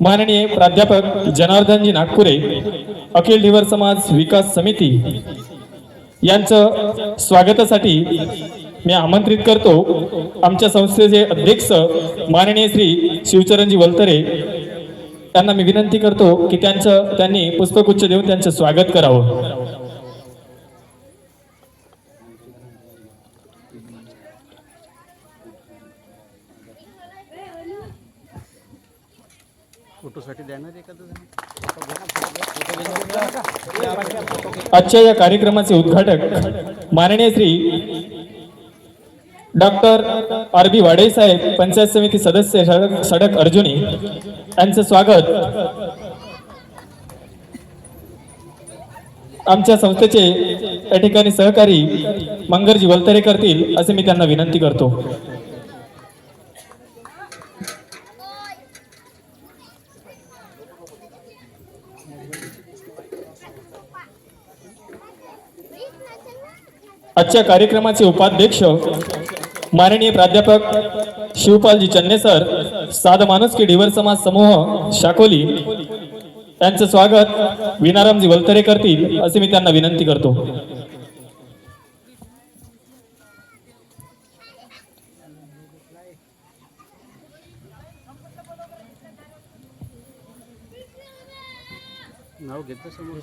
माननीय प्राध्यापक जनार्दनजी नागपुरे अखिल ढिवर समाज विकास समिती यांचं स्वागतासाठी मी आमंत्रित करतो. आमच्या संस्थेचे अध्यक्ष माननीय श्री शिवचरणजी वलतरे त्यांना मी विनंती करतो की त्यांचं त्यांनी पुष्पगुच्छ देऊन त्यांचं स्वागत करावं. फोटोसाठी देणार एखादं आजच्या या कार्यक्रमाचे उद्घाटक माननीय श्री डॉक्टर आर बी वाडे साहेब पंचायत समिती सदस्य सडक सडक अर्जुनी यांचं स्वागत. आमच्या संस्थेचे या ठिकाणी सहकारी मंगरजी वलतरे करतील असे मी त्यांना विनंती करतो. आजच्या कार्यक्रमाचे उपाध्यक्ष माननीय प्राध्यापक शिवपालजी चन्ने सर साध की डिवर समाज समूह शाकोली. यांचं स्वागत विनारामजी वलतरे करतील असे मी त्यांना विनंती करतो. नाव घेतलं समोर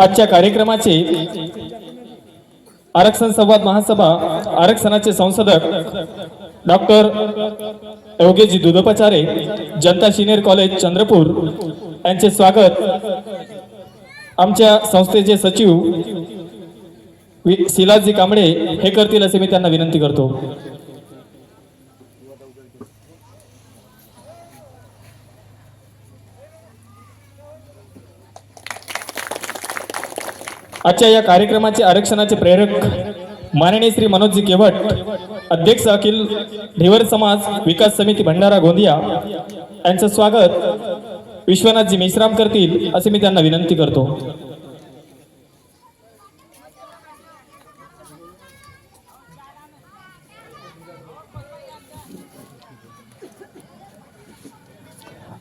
आजच्या कार्यक्रमाचे आरक्षण संवाद महासभा आरक्षणाचे संसदक डॉक्टर योगेशजी दुधोपचारे जनता सिनियर कॉलेज चंद्रपूर यांचे स्वागत. आमच्या संस्थेचे सचिव शिलाजी कांबळे हे करतील असे मी त्यांना विनंती करतो. आजच्या या कार्यक्रमाचे आरक्षणाचे प्रेरक माननीय श्री मनोजजी केवट अध्यक्ष अखिल ढिवर समाज विकास समिती भंडारा गोंदिया यांचं स्वागत विश्वनाथजी मेश्राम करतील असे मी त्यांना विनंती करतो.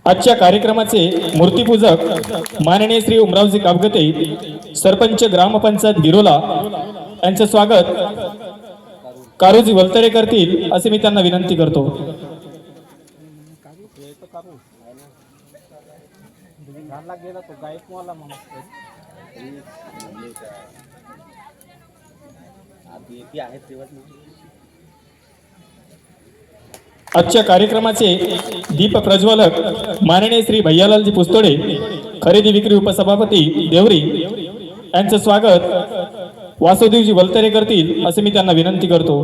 आजच्या कार्यक्रमाचे मूर्तीपूजक माननीय श्री उमरावजी कापगते सरपंच ग्रामपंचायत गिरोला यांचं स्वागत. कारुजी वलतरे करतील असे मी त्यांना विनंती करतो. आजच्या कार्यक्रमाचे दीप प्रज्वलक माननीय श्री भैयालालजी पुस्तोडे खरेदी विक्री उपसभापती देवरी यांचं स्वागत वासुदेवजी वलतरे करतील असे मी त्यांना विनंती करतो.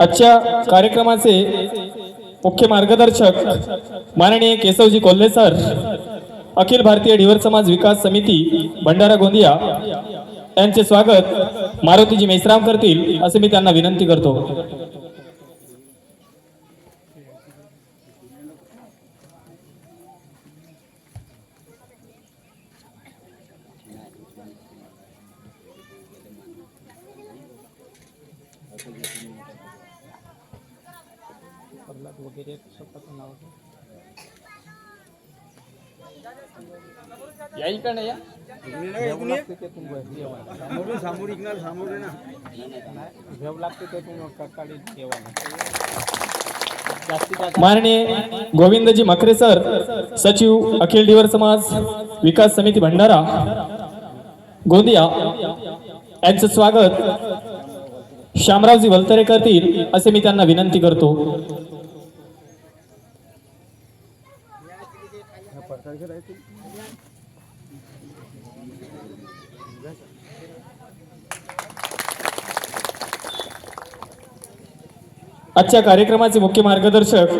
आजच्या कार्यक्रमाचे मुख्य मार्गदर्शक माननीय केशवजी कोल्हे सर अखिल भारतीय ढिवर समाज विकास समिती भंडारा गोंदिया यांचे स्वागत मारुतीजी मेश्राम करतील असे मी त्यांना विनंती करतो. वगैरे स्वतःचं नाव याई या. घ्यावं समोर इकणार समोर ना घ्यावं लागते ते तुम्ही माननीय गोविंदजी मकरे सर सचिव अखिल डिवर समाज विकास समिती भंडारा गोंदिया यांचं स्वागत. श्यामरावजी वलतरे करतील असे मी त्यांना विनंती करतो. आजच्या कार्यक्रमाचे मुख्य मार्गदर्शक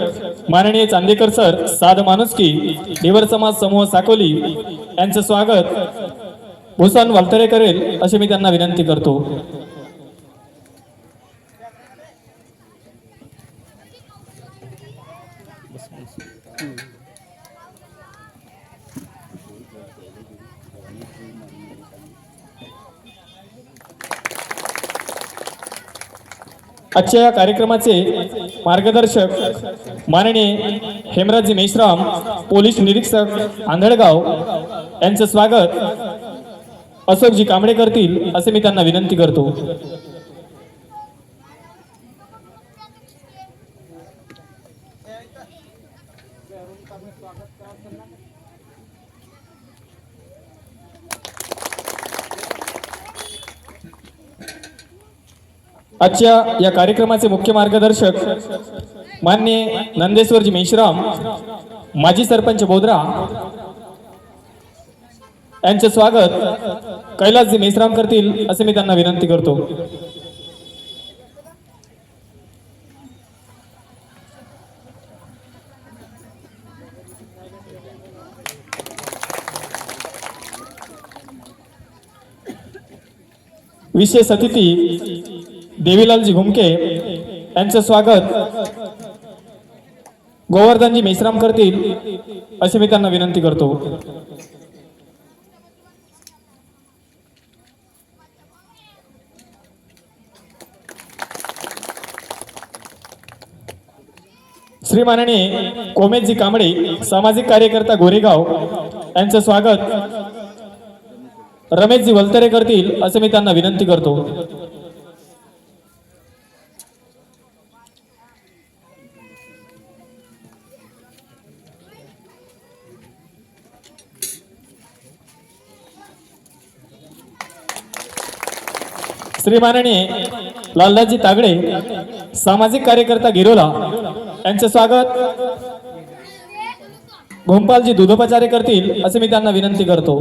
माननीय चांदेकर सर साध माणुसकी देवर समाज समूह साकोली यांचं स्वागत भूषण वालतरे करेल अशी मी त्यांना विनंती करतो. आजच्या या कार्यक्रमाचे मार्गदर्शक माननीय हेमराजी मेश्राम पोलीस निरीक्षक आंधळगाव यांचं स्वागत अशोकजी कांबळे करतील असे मी त्यांना विनंती करतो. आजच्या या कार्यक्रमाचे मुख्य मार्गदर्शक मान्य नंदेश्वरजी मेश्राम माजी सरपंच बोधरा यांचे स्वागत कैलासजी मेश्राम करतील असे मी त्यांना विनंती करतो. विशेष अतिथी देवीलालजी घुमके यांचं स्वागत. गोवर्धनजी मेश्राम करतील असे मी त्यांना विनंती करतो. श्रीमानाने कोमेशजी कांबळे सामाजिक कार्यकर्ता गोरेगाव यांचं स्वागत. रमेशजी वलतरे करतील असे मी त्यांना विनंती करतो. श्रीमानाने लालदाजी तागडे सामाजिक कार्यकर्ता गिरोला यांचे स्वागत. भोमपालजी दुधोपचारे करतील असे मी त्यांना विनंती करतो.